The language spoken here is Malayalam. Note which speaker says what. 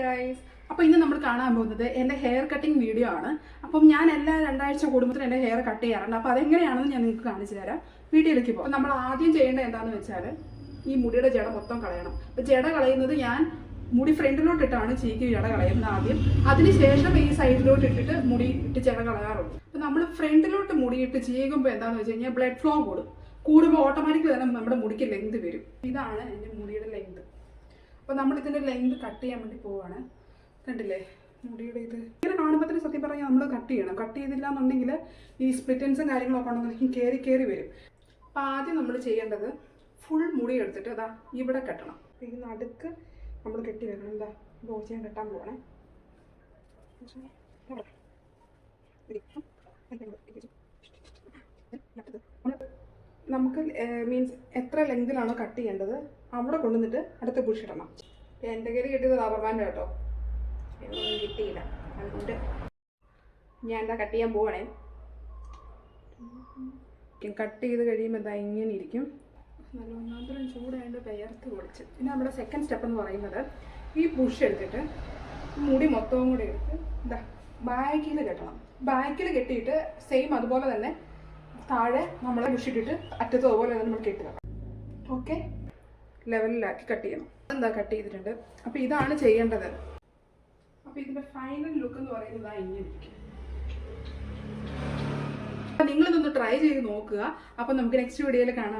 Speaker 1: ഗൈസ് അപ്പോൾ ഇന്ന് നമ്മൾ കാണാൻ പോകുന്നത് എന്റെ ഹെയർ കട്ടിംഗ് വീഡിയോ ആണ്. അപ്പം ഞാൻ എല്ലാ രണ്ടാഴ്ച കൂടുമ്പോൾ എന്റെ ഹെയർ കട്ട് ചെയ്യാറുണ്ട്. അപ്പോൾ അതെങ്ങനെയാണെന്ന് ഞാൻ നിങ്ങൾക്ക് കാണിച്ചു തരാം. വീഡിയോയിലേക്ക് പോകും. നമ്മൾ ആദ്യം ചെയ്യേണ്ടത് എന്താണെന്ന് വെച്ചാൽ ഈ മുടിയുടെ ജട മൊത്തം കളയണം. അപ്പോൾ ജട കളയുന്നത് ഞാൻ മുടി ഫ്രണ്ടിലോട്ട് ഇട്ടാണ് ചീക്ക് ജട കളയുന്നത് ആദ്യം. അതിനുശേഷം ഈ സൈഡിലോട്ട് ഇട്ടിട്ട് മുടി ഇട്ട് ജട കളയാറുള്ളൂ അപ്പോൾ നമ്മൾ ഫ്രണ്ടിലോട്ട് മുടിയിട്ട് ചീകുമ്പോൾ എന്താണെന്ന് വെച്ച് കഴിഞ്ഞാൽ ബ്ലഡ് ഫ്ലോ കൂടും. കൂടുമ്പോൾ ഓട്ടോമാറ്റിക്കലി തന്നെ നമ്മുടെ മുടിക്ക് ലെങ്ത് വരും. ഇതാണ് എന്റെ മുടിയുടെ ലെങ്ത് അപ്പോൾ ഇതിന്റെ ലെങ്ത് കട്ട് ചെയ്യാൻ വേണ്ടി പോവാണ്. കണ്ടില്ലേ? മുടിയുടെ ഇത്. ഇങ്ങനെ കാണുമ്പോൾ സത്യം പറഞ്ഞാൽ നമ്മൾ കട്ട് ചെയ്യണം. കട്ട് ചെയ്തില്ല എന്നുണ്ടെങ്കിൽ ഈ സ്പ്ലിറ്റൻസും കാര്യങ്ങളൊക്കെ ഉണ്ടെന്നുണ്ടെങ്കിൽ കയറി കയറി വരും. അപ്പോൾ ആദ്യം നമ്മൾ ചെയ്യേണ്ടത് ഫുൾ മുടി എടുത്തിട്ട് അതാ ഇവിടെ കെട്ടണം. ഈ നടുക്ക് നമ്മൾ കെട്ടി വെക്കണം. എന്താ ഞാൻ കെട്ടാൻ പോകണേ നമുക്ക് മീൻസ് എത്ര ലെങ്തിലാണോ കട്ട് ചെയ്യേണ്ടത് അവിടെ കൊണ്ടുവന്നിട്ട് അടുത്ത ഇടണം. എന്റെ കയ്യിൽ കിട്ടിയത് റബ്ബർ ബാൻഡ് കേട്ടോ എന്നൊന്നും കിട്ടിയില്ല. അതുകൊണ്ട് ഞാൻ എന്താ കട്ട് ചെയ്യാൻ പോവാണേ? കട്ട് ചെയ്ത് കഴിയുമ്പോൾ എന്താ ഇങ്ങനെ ഇരിക്കും. നല്ല ഒന്നാന്തരം ചൂടായതുകൊണ്ട് പെയർത്ത് പൊളിച്ച് പിന്നെ നമ്മുടെ സെക്കൻഡ് സ്റ്റെപ്പ് എന്ന് പറയുന്നത് ഈ പുഷ് എടുത്തിട്ട് മുടി മൊത്തവും കൂടി എടുത്ത് എന്താ ബാക്കിൽ കെട്ടണം. ബാക്കിൽ കെട്ടിയിട്ട് സെയിം അതുപോലെ തന്നെ താഴെ നമ്മളെ മുഷിട്ടിട്ട് അറ്റത്ത് അതുപോലെ തന്നെ നമ്മൾ കെട്ടുക. ഓക്കെ ലെവലിലാക്കി കട്ട് ചെയ്യണം. എന്താ കട്ട് ചെയ്തിട്ടുണ്ട്? അപ്പോൾ ഇതാണ് ചെയ്യേണ്ടത്. അപ്പോൾ ഇതിന്റെ ഫൈനൽ ലുക്ക് എന്ന് പറയുന്നത് ഇങ്ങനെ അപ്പം നിങ്ങളിതൊന്ന് ട്രൈ ചെയ്ത് നോക്കുക. അപ്പോൾ നമുക്ക് നെക്സ്റ്റ് വീഡിയോയിൽ കാണാം.